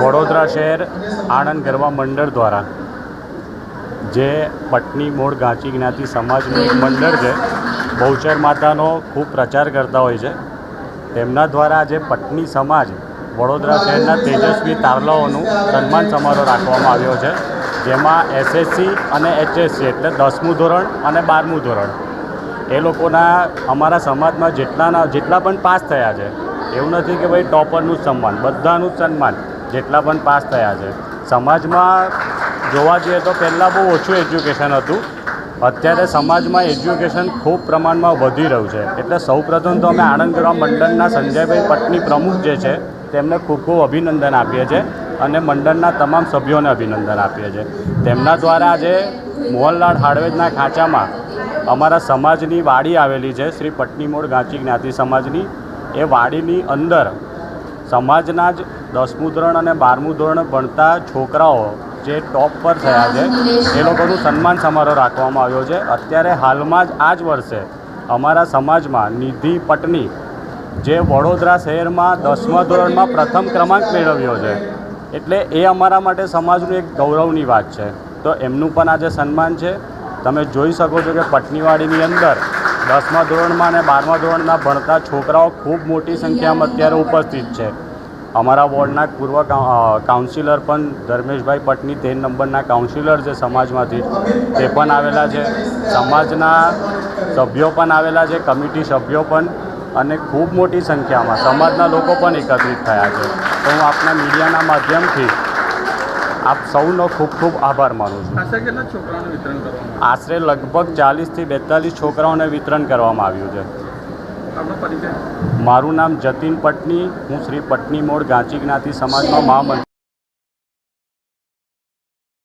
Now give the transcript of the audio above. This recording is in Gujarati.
વડોદરા શહેર આણંદ ગરબા મંડળ દ્વારા, જે પટની મૂળ ગાંચી જ્ઞાતિ સમાજનું એક મંડળ છે, બહુચર માતાનો ખૂબ પ્રચાર કરતા હોય છે. તેમના દ્વારા જે પટની સમાજ વડોદરા શહેરના તેજસ્વી તારલાઓનું સન્માન સમારોહ રાખવામાં આવ્યો છે. જેમાં એસએસસી અને એચએસસી એટલે દસમું ધોરણ અને બારમું ધોરણ. એ લોકોના અમારા સમાજમાં જેટલાના, જેટલા પણ પાસ થયા છે, એવું નથી કે ભાઈ ટોપરનું સન્માન, બધાનું સન્માન. જેટલા પણ પાસ થયા છે. સમાજમાં જોવા જઈએ તો પહેલાં બહુ ઓછું એજ્યુકેશન હતું. અત્યારે સમાજમાં એજ્યુકેશન ખૂબ પ્રમાણમાં વધી રહ્યું છે. એટલે સૌપ્રથમ તો અમે આણંદ ગ્રામ મંડળના સંજયભાઈ પટની પ્રમુખ જે છે, તેમને ખૂબ ખૂબ અભિનંદન આપીએ છીએ અને મંડળના તમામ સભ્યોને અભિનંદન આપીએ છીએ. તેમના દ્વારા આજે મોહનલાલ હાડવેજના ખાંચામાં અમારા સમાજની વાડી આવેલી છે, શ્રી પટની મોડ ગાંચી જ્ઞાતિ સમાજની. એ વાડીની અંદર સમાજના જ દસમું ધોરણ અને બારમું ધોરણ ભણતા છોકરાઓ જે ટોપ પર થયા છે એ લોકોનું સન્માન સમારોહ રાખવામાં આવ્યો છે. અત્યારે હાલમાં જ આ જ વર્ષે અમારા સમાજમાં નિધિ પટની જે વડોદરા શહેરમાં દસમા ધોરણમાં પ્રથમ ક્રમાંક મેળવ્યો છે એટલે એ અમારા માટે સમાજનું એક ગૌરવની વાત છે. તો એમનું પણ આજે સન્માન છે. તમે જોઈ શકો છો કે પટનીવાડીની અંદર દસમા ધોરણમાં અને બારમા ધોરણના ભણતા છોકરાઓ ખૂબ મોટી સંખ્યામાં અત્યારે ઉપસ્થિત છે. અમારા વોર્ડના પૂર્વ કાઉ- કાઉન્સિલર પણ ધર્મેશભાઈ પટની તેર નંબરના કાઉન્સિલર છે સમાજમાંથી. તે પણ આવેલા છે. સમાજના સભ્યો પણ આવેલા છે, કમિટી સભ્યો પણ અને ખૂબ મોટી સંખ્યામાં. સમાજના લોકો પણ એકત્રિત થયા છે. તો હું આપના મીડિયાના માધ્યમથી આપ સૌનો ખૂબ ખૂબ આભાર માનું છું. આશરે લગભગ ચાલીસથી બેતાલીસ છોકરાઓને વિતરણ કરવામાં આવ્યું છે. મારું નામ જતીન પટની હું શ્રી પટની મોડ ગાંચી જ્ઞાતિ સમાજમાં મહામંત્રી